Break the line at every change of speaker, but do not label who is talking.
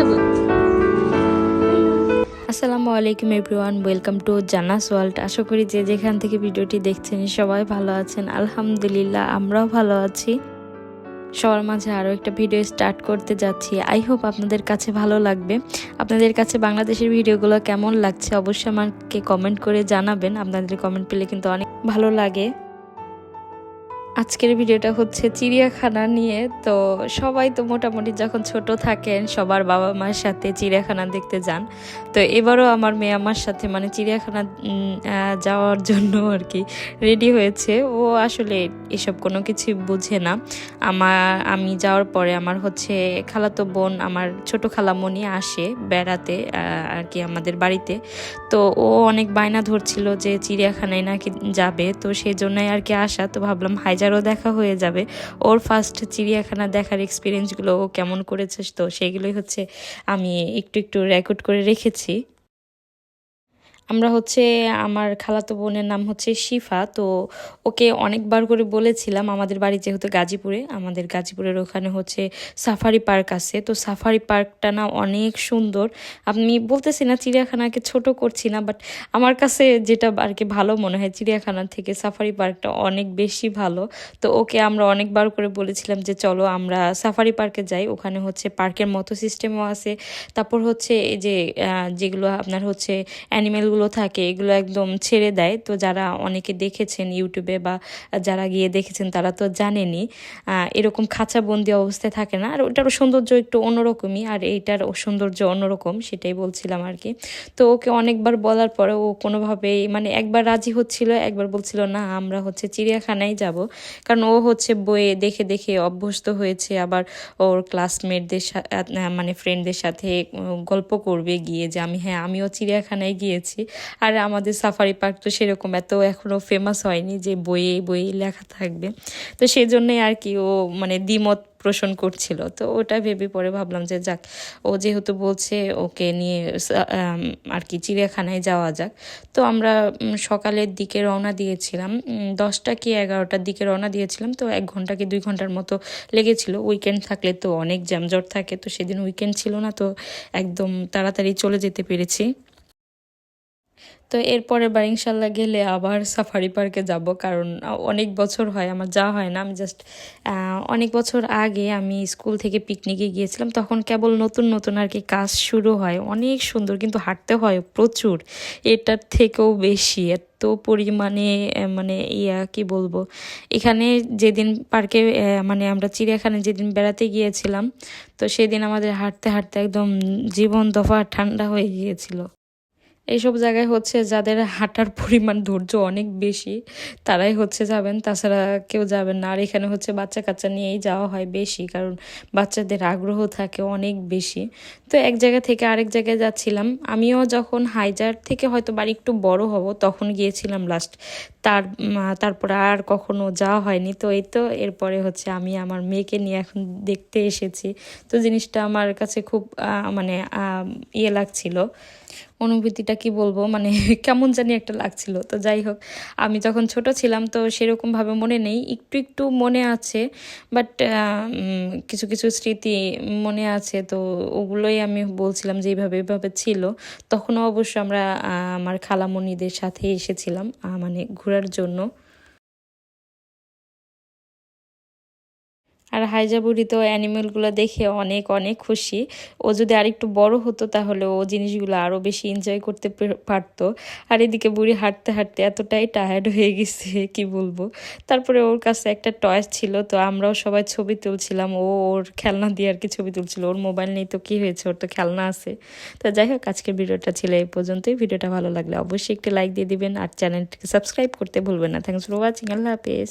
দেবো।
আসসালামু আলাইকুম everyone, welcome to Janas world. আশা করি যে যেখান থেকে ভিডিওটি দেখছেন সবাই ভালো আছেন। আলহামদুলিল্লাহ, আমরাও ভালো আছি। সবার মাঝে আরও একটা ভিডিও স্টার্ট করতে যাচ্ছি। আই হোপ আপনাদের কাছে ভালো লাগবে। আপনাদের কাছে বাংলাদেশের ভিডিওগুলো কেমন লাগছে অবশ্যই আমাকে কমেন্ট করে জানাবেন। আপনাদের কমেন্ট পেলে কিন্তু অনেক ভালো লাগে। আজকের ভিডিওটা হচ্ছে চিড়িয়াখানা নিয়ে। তো সবাই তো মোটামুটি যখন ছোট থাকেন, সবার বাবা মার সাথে চিড়িয়াখানা দেখতে যান। তো এবারও আমার মেয়ে আমার সাথে মানে চিড়িয়াখানা যাওয়ার জন্য আর কি রেডি হয়েছে। ও আসলে এসব কোনো কিছু বুঝে না। আমার, আমি যাওয়ার পরে আমার হচ্ছে খালাতো বোন, আমার ছোট খালামণি আসে বেড়াতে আর কি আমাদের বাড়িতে। তো ও অনেক বায়না ধরছিল যে চিড়িয়াখানায় নাকি যাবে। তো সেই জন্যই আর কি আসা। তো ভাবলাম হাইজারও দেখা হয়ে যাবে। ওর ফার্স্ট চিড়িয়াখানা দেখার এক্সপিরিয়েন্সগুলো ও কেমন করেছে তো সেগুলোই হচ্ছে আমি একটু একটু রেকর্ড করে রেখেছি। আমরা হচ্ছে আমার খালাতো বোনের নাম হচ্ছে শিফা, তো ওকে অনেকবার করে বলেছিলাম আমাদের বাড়ি যেহেতু গাজীপুরে, আমাদের গাজীপুরের ওখানে হচ্ছে সাফারি পার্ক আছে, তো সাফারি পার্কটা না অনেক সুন্দর। আমি বলতেছি না চিড়িয়াখানাকে ছোট করছি না বাট আমার কাছে যেটা আর কি ভালো মনে হয় চিড়িয়াখানার থেকে সাফারি পার্কটা অনেক বেশি ভালো। তো ওকে আমরা অনেকবার করে বলেছিলাম যে চলো আমরা সাফারি পার্কে যাই, ওখানে হচ্ছে পার্কের মতো সিস্টেমও আছে। তারপর হচ্ছে এই যে যেগুলো আপনার হচ্ছে অ্যানিমেলগুলো থাকে, এগুলো একদম ছেড়ে দেয়। তো যারা অনেকে দেখেছেন ইউটিউবে বা যারা গিয়ে দেখেছেন তারা তো জানেনি এরকম খাঁচাবন্দি অবস্থায় থাকে না। আর ওটার সৌন্দর্য একটু অন্যরকমই, আর এইটার সৌন্দর্য অন্যরকম, সেটাই বলছিলাম আর কি। তো ওকে অনেকবার বলার পরে ও কোনোভাবেই মানে একবার রাজি হচ্ছিল, একবার বলছিল, না, আমরা হচ্ছে চিড়িয়াখানায় যাব। কারণ ও হচ্ছে বইয়ে দেখে দেখে অভ্যস্ত হয়েছে, আবার ওর ক্লাসমেটদের সাথে মানে ফ্রেন্ডদের সাথে গল্প করবে গিয়ে যে আমি হ্যাঁ আমিও চিড়িয়াখানায় গিয়েছি। আর আমাদের সাফারি পার্ক তো সেরকম এত এখনও ফেমাস হয়নি যে বইয়ে বইয়ে লেখা থাকবে। তো সেই জন্যই আর কি ও মানে দ্বিমত পোষণ করছিল। তো ওটা ভেবে পরে ভাবলাম যে যাক, ও যেহেতু বলছে ওকে নিয়ে আর কি চিড়িয়াখানায় যাওয়া যাক। তো আমরা সকালের দিকে রওনা দিয়েছিলাম। দশটা কি এগারোটার দিকে রওনা দিয়েছিলাম। তো এক ঘণ্টা কি দুই ঘণ্টার মতো লেগেছিল। উইকেন্ড থাকলে তো অনেক জ্যামজট থাকে। তো সেদিন উইকেন্ড ছিল না। তো একদম তাড়াতাড়ি চলে যেতে পেরেছি। তো এরপরে বার ইনশাল্লাহ গেলে আবার সাফারি পার্কে যাব। কারণ অনেক বছর হয়, আমার যাওয়া হয় না। আমি জাস্ট অনেক বছর আগে আমি স্কুল থেকে পিকনিকে গিয়েছিলাম। তখন কেবল নতুন নতুন আর কি কাজ শুরু হয়। অনেক সুন্দর, কিন্তু হাঁটতে হয় প্রচুর। এটার থেকেও বেশি। এত পরিমাণে মানে ইয়া, কি বলব? এখানে যেদিন পার্কে মানে আমরা চিড়িয়াখানায় যেদিন বেড়াতে গিয়েছিলাম, তো সেদিন আমাদের হাঁটতে হাঁটতে একদম জীবন দফা ঠান্ডা হয়ে গিয়েছিল। এইসব জায়গায় হচ্ছে যাদের হাঁটার পরিমাণ ধৈর্য অনেক বেশি, তারাই হচ্ছে যাবেন। তাছাড়া কেউ যাবেন না। আর এখানে হচ্ছে বাচ্চা কাচ্চা নিয়েই যাওয়া হয় বেশি, কারণ বাচ্চাদের আগ্রহ থাকে অনেক বেশি। তো এক জায়গা থেকে আরেক জায়গায় যাচ্ছিলাম। আমিও যখন হাইজার থেকে হয়তো বাড়ি একটু বড় হব, তখন গিয়েছিলাম লাস্ট তার তারপরে আর কখনো যাওয়া হয়নি। তো এই তো এরপরে হচ্ছে আমি আমার মেয়েকে নিয়ে এখন দেখতে এসেছি। তো জিনিসটা আমার কাছে খুব মানে ইয়ে লাগছিল। অনুভূতিটা কি বলব? মানে কেমন জানি একটা লাগছিল। তো যাই হোক, আমি যখন ছোট ছিলাম তো সেরকমভাবে মনে নেই। একটু একটু মনে আছে বাট কিছু কিছু স্মৃতি মনে আছে। তো ওগুলোই আমি বলছিলাম যে এইভাবে এইভাবে ছিল। তখনও অবশ্য আমরা আমার খালামণিদের সাথে এসেছিলাম মানে ঘোরার জন্য। আর হাইজাবুড়ি তো অ্যানিমেলগুলো দেখে অনেক অনেক খুশি। ও যদি আরেকটু বড় হতো তাহলে ও জিনিসগুলো আরও বেশি এনজয় করতে পারতো। আর এদিকে বুড়ি হাঁটতে হাঁটতে এতটাই টায়ার্ড হয়ে গেছে, কি বলব? তারপরে ওর কাছে একটা টয় ছিল, তো আমরাও সবাই ছবি তুলছিলাম। ও ওর খেলনা দিয়ে আর কি ছবি তুলছিল। ওর মোবাইল নেই তো কী হয়েছে? ওর তো খেলনা আছে। তো যাই হোক, আজকের ভিডিওটা ছিল এই পর্যন্তই। ভিডিওটা ভালো লাগলে অবশ্যই একটি লাইক দিয়ে দিবেন। আর চ্যানেলটিকে সাবস্ক্রাইব করতে ভুলবেন না। থ্যাংকস ফর ওয়াচিং আল্লাহ হাফেজ।